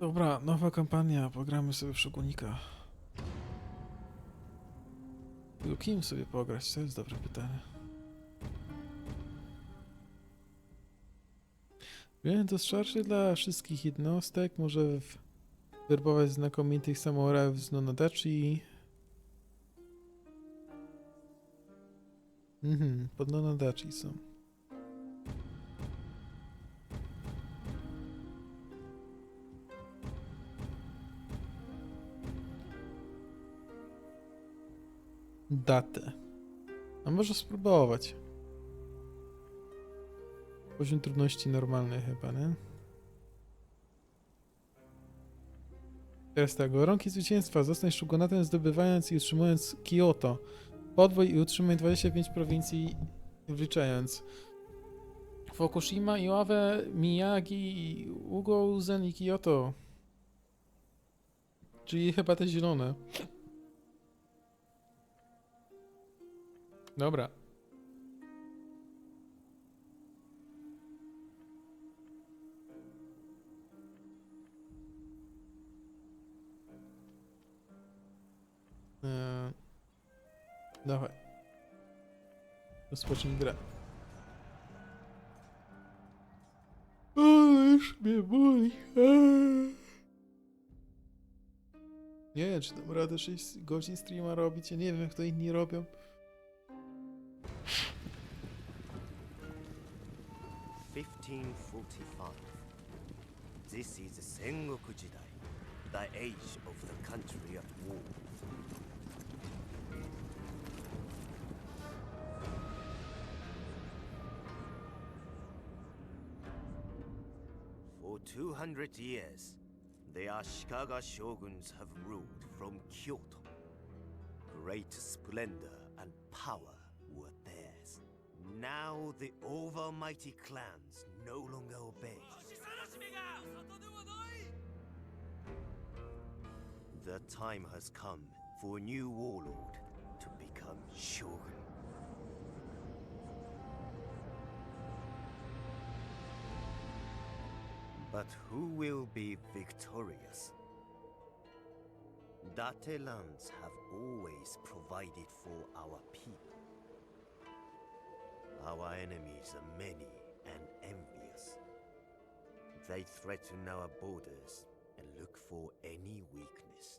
Dobra, nowa kampania, pogramy sobie w Szogunika. Tylko kim sobie pograć? To jest dobre pytanie. Wiem, to starszy dla wszystkich jednostek, może werbować znakomitych samurajów z Nonadachi. Mhm, pod Nonadachi są. Datę. A może spróbować. Poziom trudności normalny chyba, nie? Teraz tak, warunki zwycięstwa. Zostań szugonatem zdobywając i utrzymując Kyoto. Podwój i utrzymaj 25 prowincji wliczając. Fukushima, Iławe, Miyagi, Ugouzen i Kyoto. Czyli chyba te zielone. Dobra. Eee, dawaj. Rozpocznij grę. Już mnie boli. Eee. Nie wiem, czy dam radę 6 godzin streama robić. Ja nie wiem, jak to inni robią. 1545. This is Sengoku Jidai, the age of the country at war. For 200 years, the Ashikaga shoguns have ruled from Kyoto. Great splendor and power were theirs. Now the overmighty clans no longer. The time has come for a new warlord to become shogun. But who will be victorious? Date lands have always provided for our people. Our enemies are many. They threaten our borders and look for any weakness.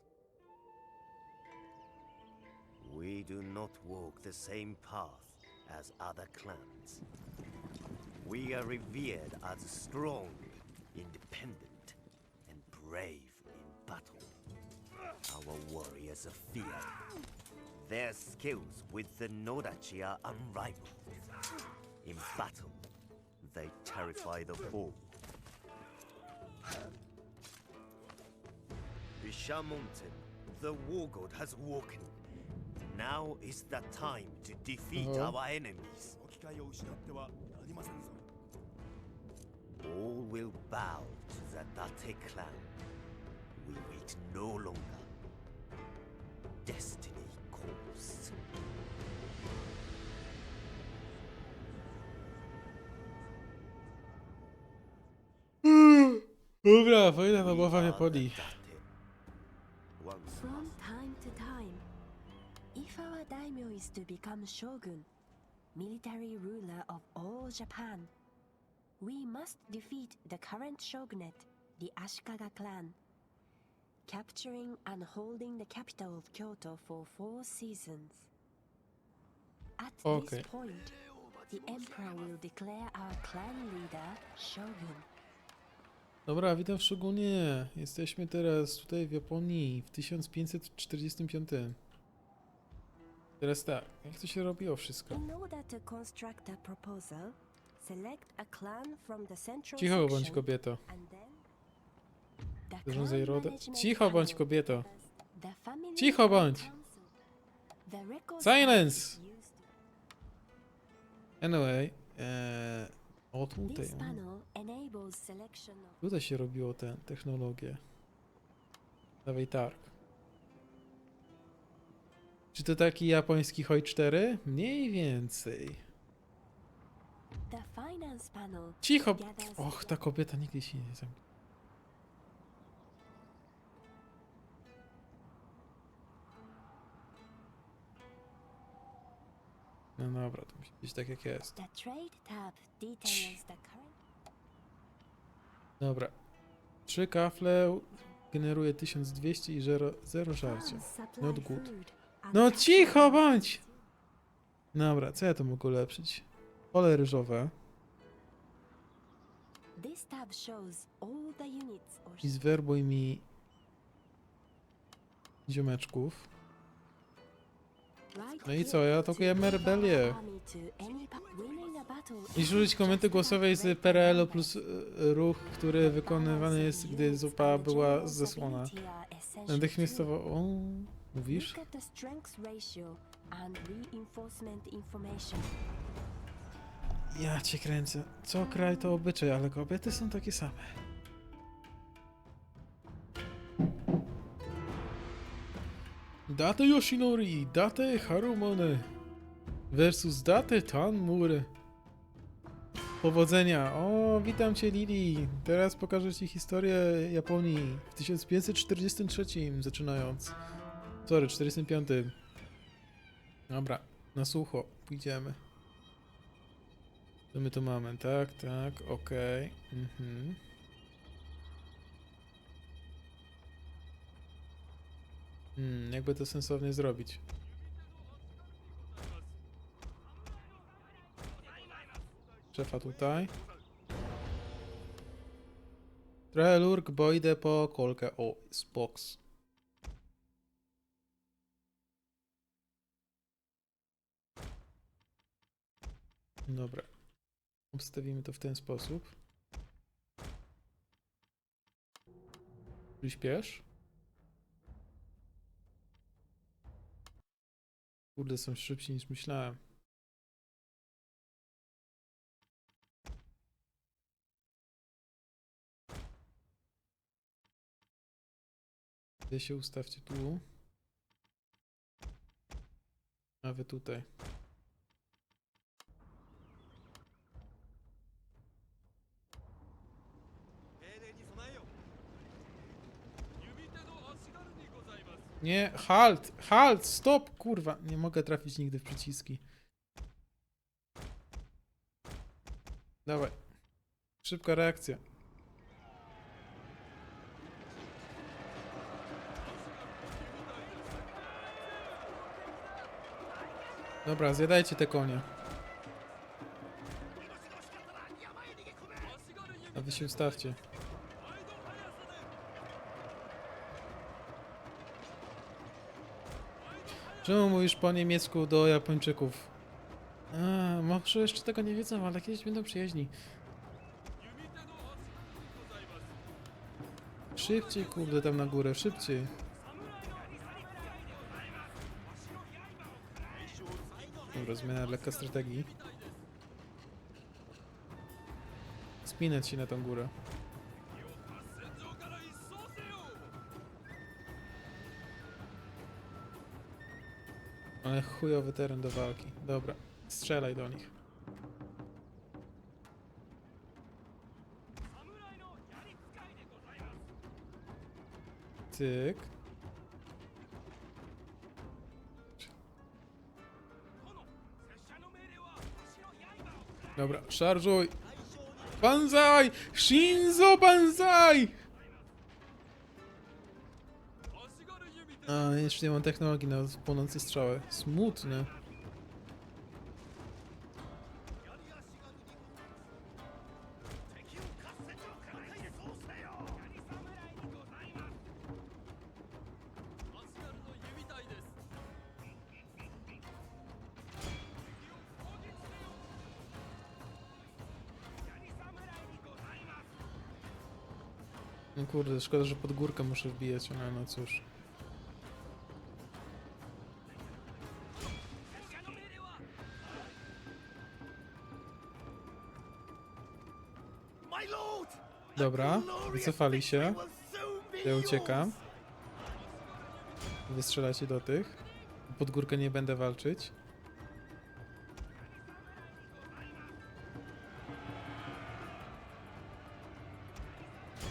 We do not walk the same path as other clans. We are revered as strong, independent, and brave in battle. Our warriors are feared. Their skills with the Nodachi are unrivaled. In battle, they terrify the foe. Bisha Mountain, the war god has woken. Now is the time to defeat uh -huh. our enemies. All will bow to the Date clan. We wait no longer. Destiny calls. Dobra, wojna na We głowa are mnie the poli. Date. Once From time to time, if our daimyo is to become shogun, military ruler of all Japan, we must defeat the current shogunate, the Ashikaga clan, capturing and holding the capital of Kyoto for four seasons. At Okay. this point, the emperor will declare our clan leader shogun. Dobra, witam w Shogunie. Jesteśmy teraz tutaj w Japonii w 1545. Teraz tak, jak to się robiło wszystko? Cicho bądź kobieto. Zarządzaj rodę. Cicho bądź kobieto. Cicho bądź. Silence! Anyway, ee, o tutaj. Tutaj się robiło tę technologię. Lewej targ. Czy to taki japoński Hoi 4? Mniej więcej. Cicho! Och, ta kobieta nigdy się nie zamknie. No dobra, to być tak jak jest. The trade tab details the current Dobra. Trzy kafle generuje 1200 i 0, zero żarcia. farms supply Not good. No cicho bądź! Dobra, co ja tu mogę ulepszyć? Pole ryżowe This tab shows all the units or i zwerbuj mi ziomeczków. No i co, ja atakujemy rebelię. I użyć komendy głosowej z PRL-u plus e, ruch, który wykonywany jest, gdy zupa była zesłona. Natychmiastowo... O, mówisz? Ja cię kręcę. Co kraj to obyczaj, ale kobiety są takie same. Date Yoshinori, Date Harumone versus Date Tanmure. Powodzenia. O, witam cię Lili. Teraz pokażę ci historię Japonii w 1543 zaczynając. Sorry, 45. Dobra, na sucho. Pójdziemy. Co my tu mamy? Tak, tak, okej. Mhm. Hmm, jakby to sensownie zrobić. Szefa tutaj. Trochę lurk, bo idę po kolkę. O, spoks. Dobra. Obstawimy to w ten sposób. Przyspiesz. Kurde, są szybsi niż myślałem. Wy się ustawcie tu. A wy tutaj. Nie, halt! Halt! Stop! Kurwa, nie mogę trafić nigdy w przyciski. Dawaj. Szybka reakcja. Dobra, zjadajcie te konie. A wy się ustawcie. Czemu mówisz po niemiecku do Japończyków? A, może jeszcze tego nie wiedzą, ale kiedyś będą przyjaźni. Szybciej, kurde, tam na górę, szybciej. Dobra, zmiana lekka strategii. Spinać się na tą górę. Ale chujowy teren do walki. Dobra, strzelaj do nich. Tyk. Dobra, szarżuj! Banzai! Shinzo Banzai! A, jeszcze nie mam technologii na płonące strzały. Smutne. No kurde, szkoda, że pod górkę muszę wbijać, ale no cóż. Dobra, wycofali się. Ja uciekam. Wystrzelacie do tych. Pod górkę nie będę walczyć.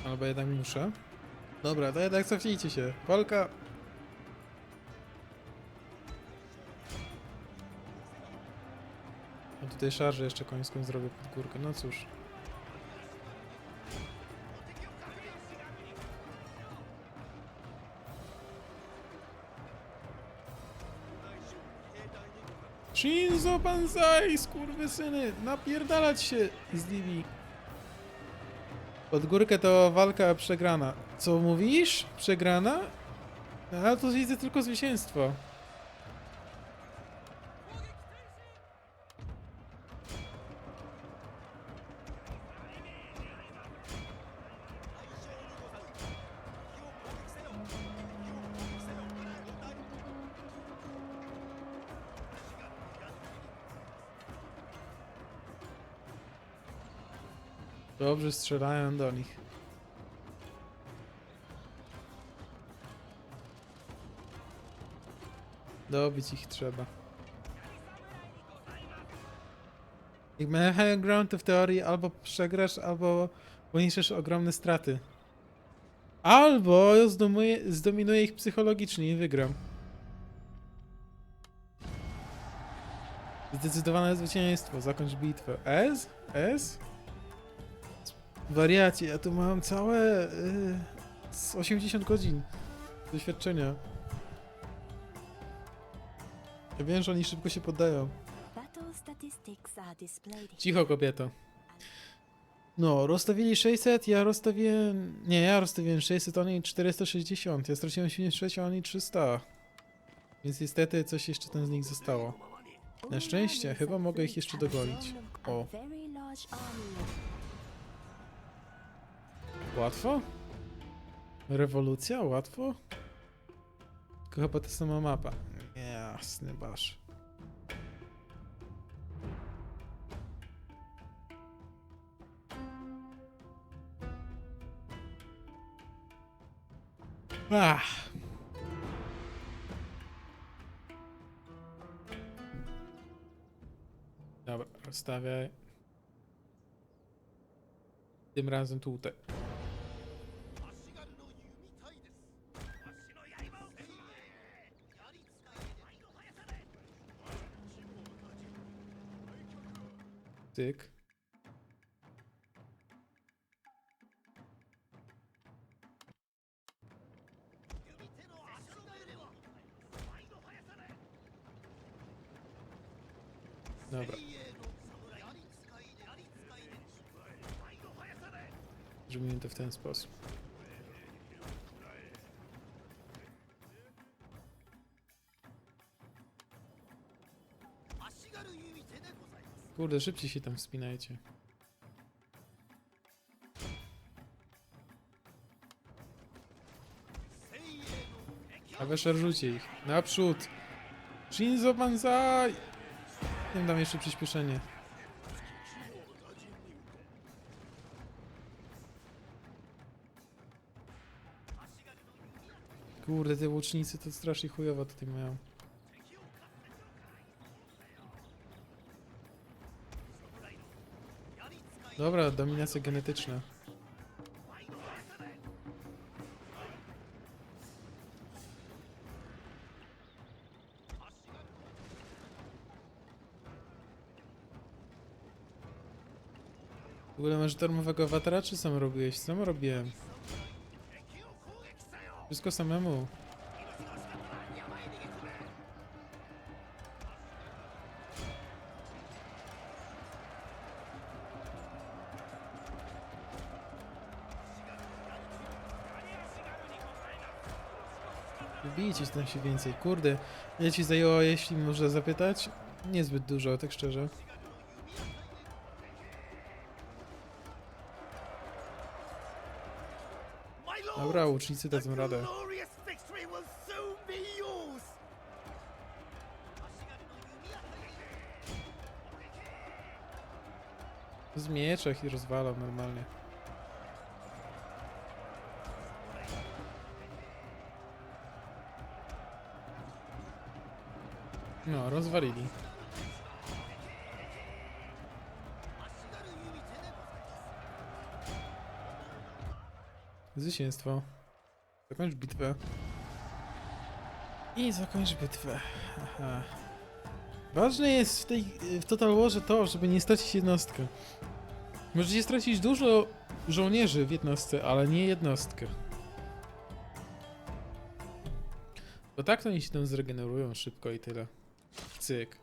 Albo jednak muszę. Dobra, to jednak cofnijcie się. Walka! tutaj szarżę jeszcze końską zrobię pod górkę. No cóż. Shinzo Banzai, skurwysyny! Napierdalać się z nimi! Pod górkę to walka przegrana. Co mówisz? Przegrana? A tu widzę tylko zwycięstwo. Dobrze strzelają do nich. Dobić ich trzeba. Jak ma high ground to w teorii albo przegrasz, albo poniesiesz ogromne straty. Albo zdomuje, zdominuję ich psychologicznie i wygram. Zdecydowane zwycięstwo, zakończ bitwę. S? S? Wariacie, ja tu mam całe y, z 80 godzin doświadczenia. Ja wiem, że oni szybko się poddają. Cicho, kobieto. No, rozstawili 600, ja rozstawiłem... Nie, ja rozstawiłem 600, oni 460. Ja straciłem 76, a oni 300. Więc niestety coś jeszcze tam z nich zostało. Na szczęście, chyba mogę ich jeszcze dogonić. O. Łatwo? Rewolucja? Łatwo? Tylko chyba ta sama mapa. Jasny basz. Ach. Dobra, rozstawiaj. Tym razem tutaj. Tyk. Dobra. Zrobimy to w ten sposób. Kurde, szybciej się tam wspinajcie. A wy szarżujcie ich. Naprzód! Shinzo Banzai! Nie dam jeszcze przyspieszenie. Kurde, te łucznicy to strasznie chujowo tutaj mają. Dobra, dominacja genetyczna. W ogóle masz darmowego awatara, czy sam robiłeś? Sam robiłem. Wszystko samemu. się więcej. Kurde, ile ci zajęło, jeśli można zapytać? Niezbyt dużo, tak szczerze. Dobra, ucznicy dadzą radę. Z mieczach i rozwalam normalnie. No, rozwalili. Zwycięstwo. Zakończ bitwę. I zakończ bitwę. Aha. Ważne jest w tej w Total Warze to, żeby nie stracić jednostkę. Możecie stracić dużo żołnierzy w jednostce, ale nie jednostkę. Bo tak to oni się tam zregenerują szybko i tyle. Cyk.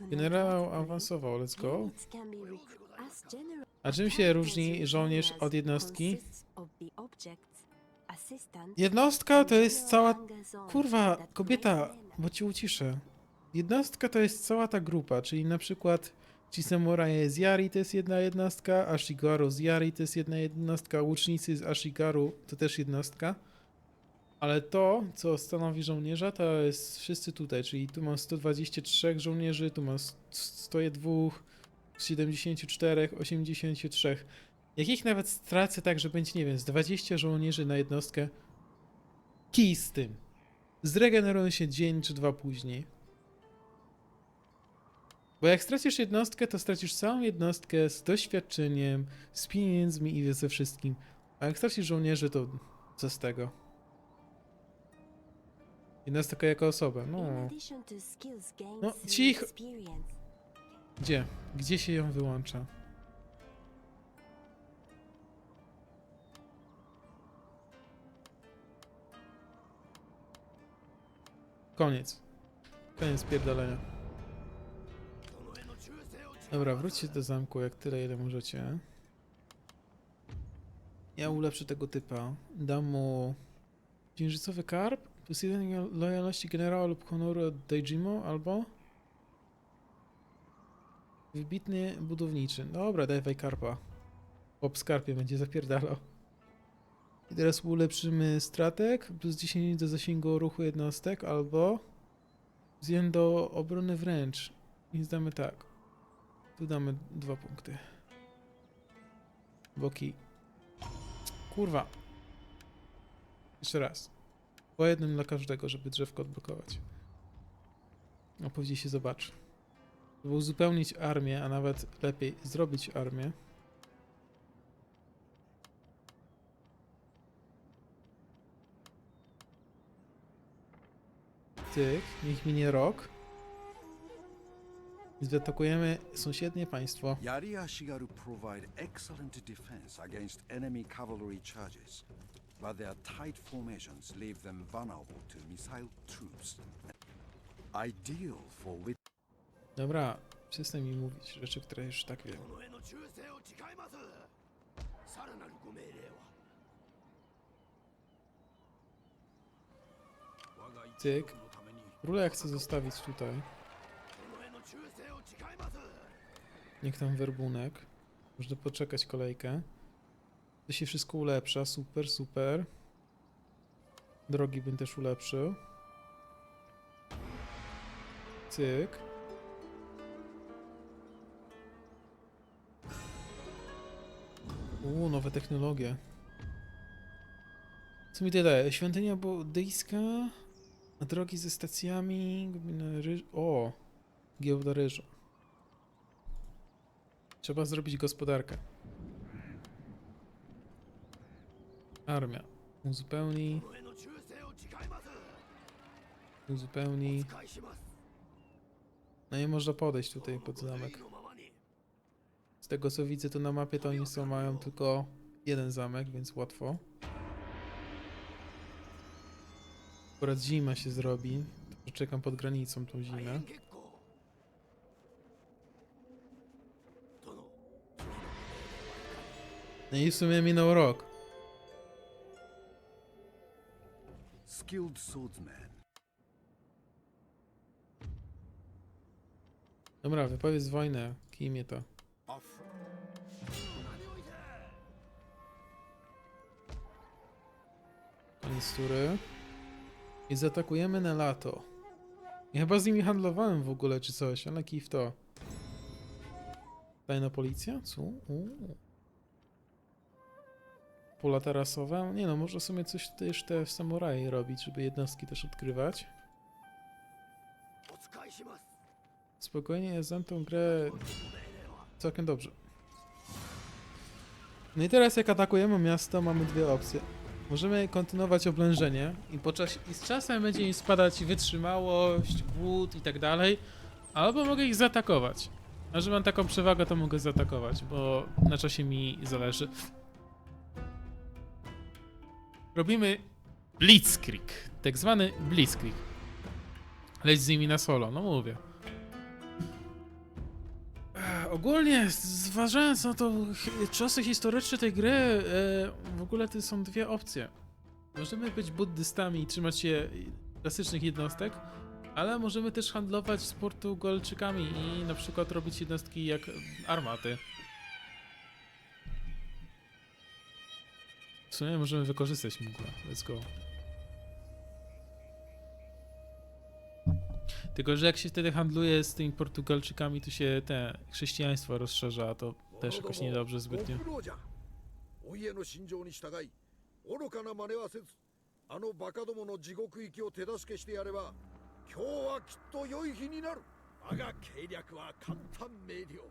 Generał awansował, let's go. A czym się różni żołnierz od jednostki? Jednostka to jest cała... Kurwa, kobieta, bo cię uciszę. Jednostka to jest cała ta grupa, czyli na przykład ci samuraje z Yari to jest jedna jednostka, Ashigaru z Yari to jest jedna jednostka, łucznicy z Ashigaru to też jednostka. Ale to, co stanowi żołnierza, to jest wszyscy tutaj, czyli tu mam 123 żołnierzy, tu mam 102, 74, 83. Jak ich nawet stracę tak, że będzie, nie wiem, z 20 żołnierzy na jednostkę, kij z tym. Zregenerują się dzień czy dwa później. Bo jak stracisz jednostkę, to stracisz całą jednostkę z doświadczeniem, z pieniędzmi i ze wszystkim. A jak stracisz żołnierzy, to co z tego? Jednostka jako osoba, no. No, cich- Gdzie? Gdzie się ją wyłącza? Koniec. Koniec pierdolenia. Dobra, wróćcie do zamku jak tyle, ile możecie. Ja ulepszę tego typa. Dam mu księżycowy karp, plus jeden lojalności generała lub honoru od Daijimo, albo wybitny budowniczy. Dobra, dawaj karpa. Bob skarpie będzie zapierdalał. I teraz ulepszymy stratek, plus 10 do zasięgu ruchu jednostek, albo z 1 do obrony wręcz. Więc damy tak. Tu damy dwa punkty. Boki. Kurwa. Jeszcze raz. Po jednym dla każdego, żeby drzewko odblokować. A później się zobaczy. Żeby uzupełnić armię, a nawet lepiej zrobić armię. Tyk, niech minie rok i zaatakujemy sąsiednie państwo. Yari Ashigaru provide excellent defense against enemy cavalry charges, but their tight formations leave them vulnerable to missile troops. Ideal for with Dobra, przestań mi mówić rzeczy, które już tak wiem. Cyk. Króla chcę zostawić tutaj. Niech tam werbunek. Można poczekać kolejkę. To się wszystko ulepsza. Super, super. Drogi bym też ulepszył. Cyk. Uuu, nowe technologie. Co mi to daje? Świątynia buddyjska, drogi ze stacjami. O! Giełda ryżu. Trzeba zrobić gospodarkę. Armia. Uzupełni. Uzupełni. No i można podejść tutaj pod zamek. Z tego co widzę, to na mapie to oni są, mają tylko jeden zamek, więc łatwo. Akurat zima się zrobi. Czekam pod granicą tą zimę. I w sumie minął rok. Skilled swordsman. Dobra, wypowiedz wojnę. Kimie to? Off. Koniec tury. I zaatakujemy na lato. Ja chyba z nimi handlowałem w ogóle czy coś, ale kij w to. Tajna policja? Co? Uuu pola tarasowe. Nie no, może w sumie coś też te samuraje robić, żeby jednostki też odkrywać. Spokojnie, znam tą grę całkiem dobrze. No i teraz jak atakujemy miasto, mamy dwie opcje. Możemy kontynuować oblężenie i, i z czasem będzie im spadać wytrzymałość, głód i tak dalej, albo mogę ich zaatakować. A że mam taką przewagę, to mogę zaatakować, bo na czasie mi zależy. Robimy Blitzkrieg, tak zwany Blitzkrieg. Leć z nimi na solo, no mówię. Ogólnie, zważając na to czasy historyczne tej gry, e, w ogóle to są dwie opcje. Możemy być buddystami i trzymać się klasycznych jednostek, ale możemy też handlować z Portugalczykami i na przykład robić jednostki jak armaty. W sumie możemy wykorzystać mgłę. Let's go. Tylko, że jak się wtedy handluje z tymi Portugalczykami, to się te chrześcijaństwo rozszerza, a to też jakoś niedobrze zbytnio. ご苦労じゃお家の心情に従い愚かな真似はせずあのバカどもの地獄行きを手助けしてやれば今日はきっと良い日になる我が計略は簡単明瞭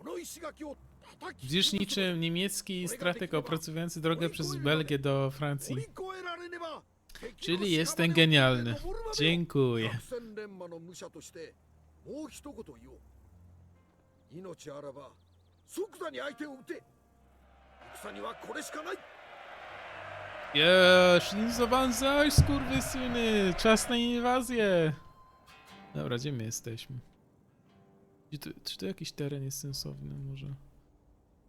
この石垣を叩き Widzisz niczym niemiecki strateg opracowujący drogę przez Belgię do 乗 Francji. り越えられねば Czyli jestem genialny. Dziękuję. 百戦錬磨の武者としてもう一言言おう命あらば即座に相手を撃て戦にはこれしかない Jeee, Shinzo skurwysyny! Czas na inwazję! Dobra, gdzie my jesteśmy? Tu, czy to jakiś teren jest sensowny może?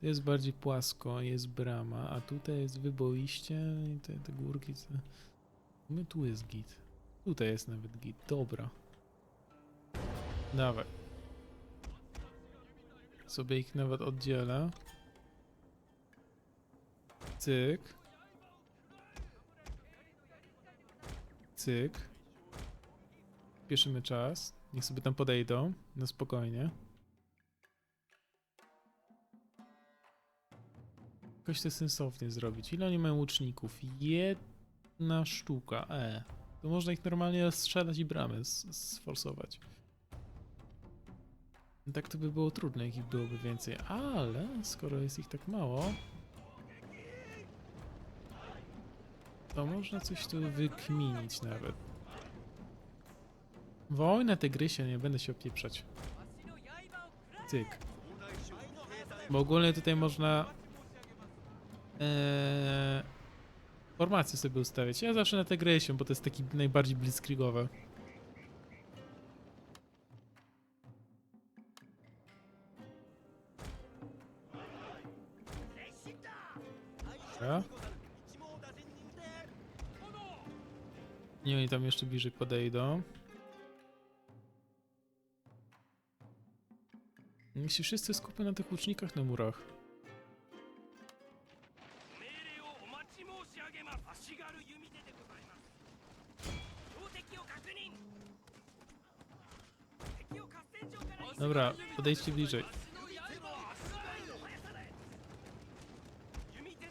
To jest bardziej płasko, jest brama, a tutaj jest wyboiście i te, te górki. Co... My tu jest git. Tutaj jest nawet git. Dobra. Dawaj. Sobie ich nawet oddzielę. Cyk. Cyk. Pieszymy czas. Niech sobie tam podejdą. Na spokojnie. Jakoś to sensownie zrobić. Ile oni mają łuczników? Jedna sztuka. E. To można ich normalnie rozstrzelać i bramy sforsować. Tak to by było trudne, jak ich byłoby więcej. Ale skoro jest ich tak mało, to można coś tu wykminić nawet. Wojna tygrysia, nie będę się opieprzać. Cyk. Bo ogólnie tutaj można eee, formacje sobie ustawiać. Ja zawsze na tygrysią, bo to jest taki najbardziej blitzkrigowe. Dobra. Nie, oni tam jeszcze bliżej podejdą. Niech się wszyscy skupią na tych łucznikach na murach. Dobra, podejdźcie bliżej.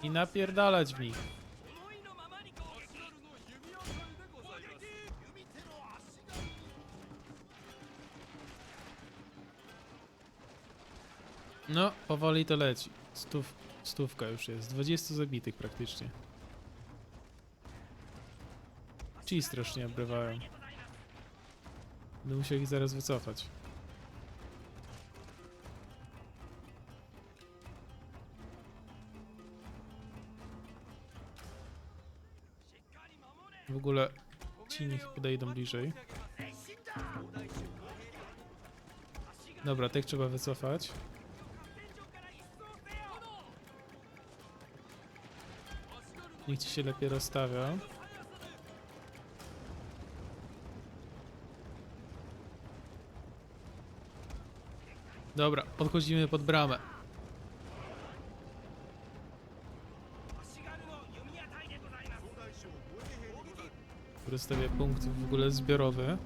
I napierdalać w nich. No, powoli to leci. Stów, stówka już jest. 20 zabitych praktycznie. Ci strasznie obrywają. Będę musiał ich zaraz wycofać. W ogóle ci niech podejdą bliżej. Dobra, tych trzeba wycofać. Niech ci się lepiej rozstawia. Dobra, podchodzimy pod bramę. Wystawia punkt w ogóle zbiorowy.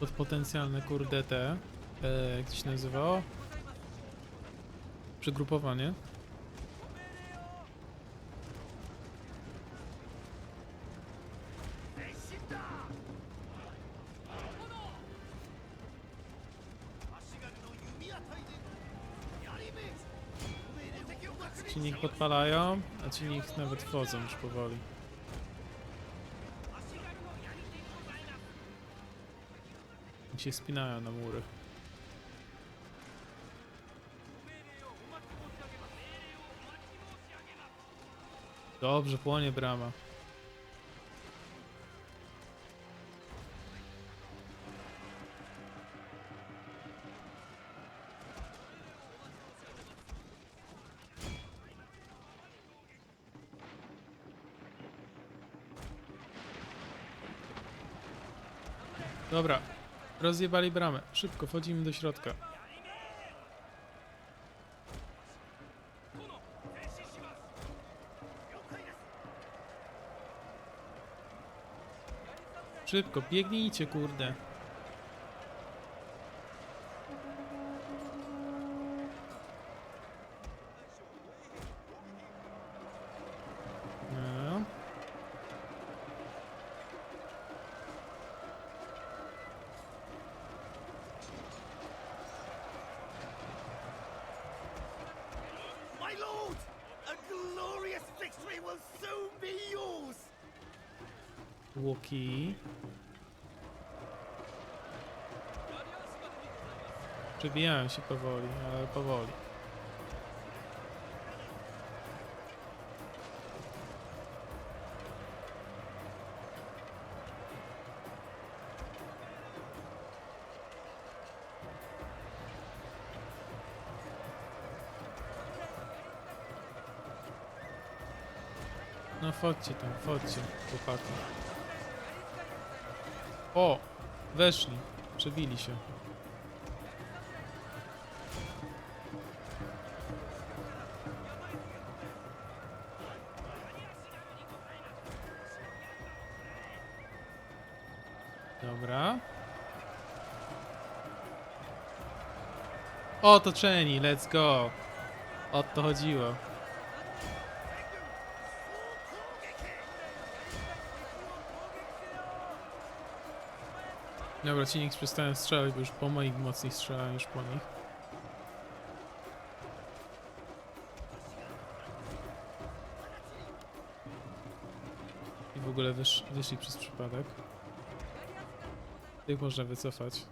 Pod potencjalne kurdete. E, jak to się nazywało? przygrupowanie. Podpalają, a ci niech nawet wchodzą już powoli. I się spinają na mury. Dobrze, płonie brama. Dobra, rozjebali bramę. Szybko, wchodzimy do środka. Szybko, biegnijcie, kurde. Przebijają się powoli, ale powoli. No wchodźcie tam, wchodźcie, chłopaki. O! Weszli. Przebili się. Otoczeni, let's go. O to chodziło. Dobra, ci niech przestają strzelać, bo już po moich mocniej strzelają już po nich. I w ogóle wysz, wyszli przez przypadek. Tych można wycofać,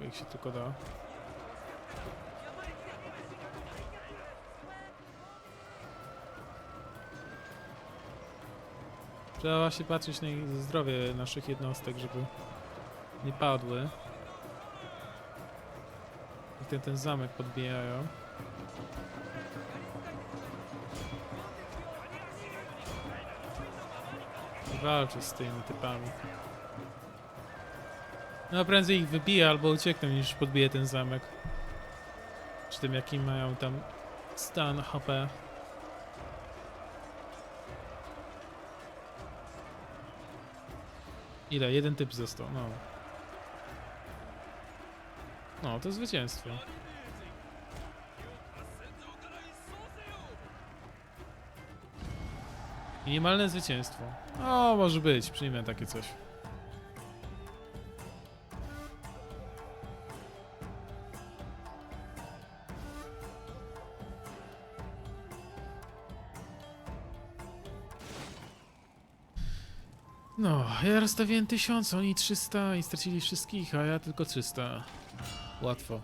jak się tylko da. Trzeba właśnie patrzeć na zdrowie naszych jednostek, żeby nie padły. I ten, ten zamek podbijają. Walczy z tymi typami. No prędzej ich wybije albo uciekną niż podbije ten zamek. Czy tym jaki mają tam stan HP. Ile? Jeden typ został, no. No, to zwycięstwo. Minimalne zwycięstwo. O, może być, przyjmę takie coś. Ja rozstawiłem 1000, oni 300 i stracili wszystkich, a ja tylko 300. Łatwo.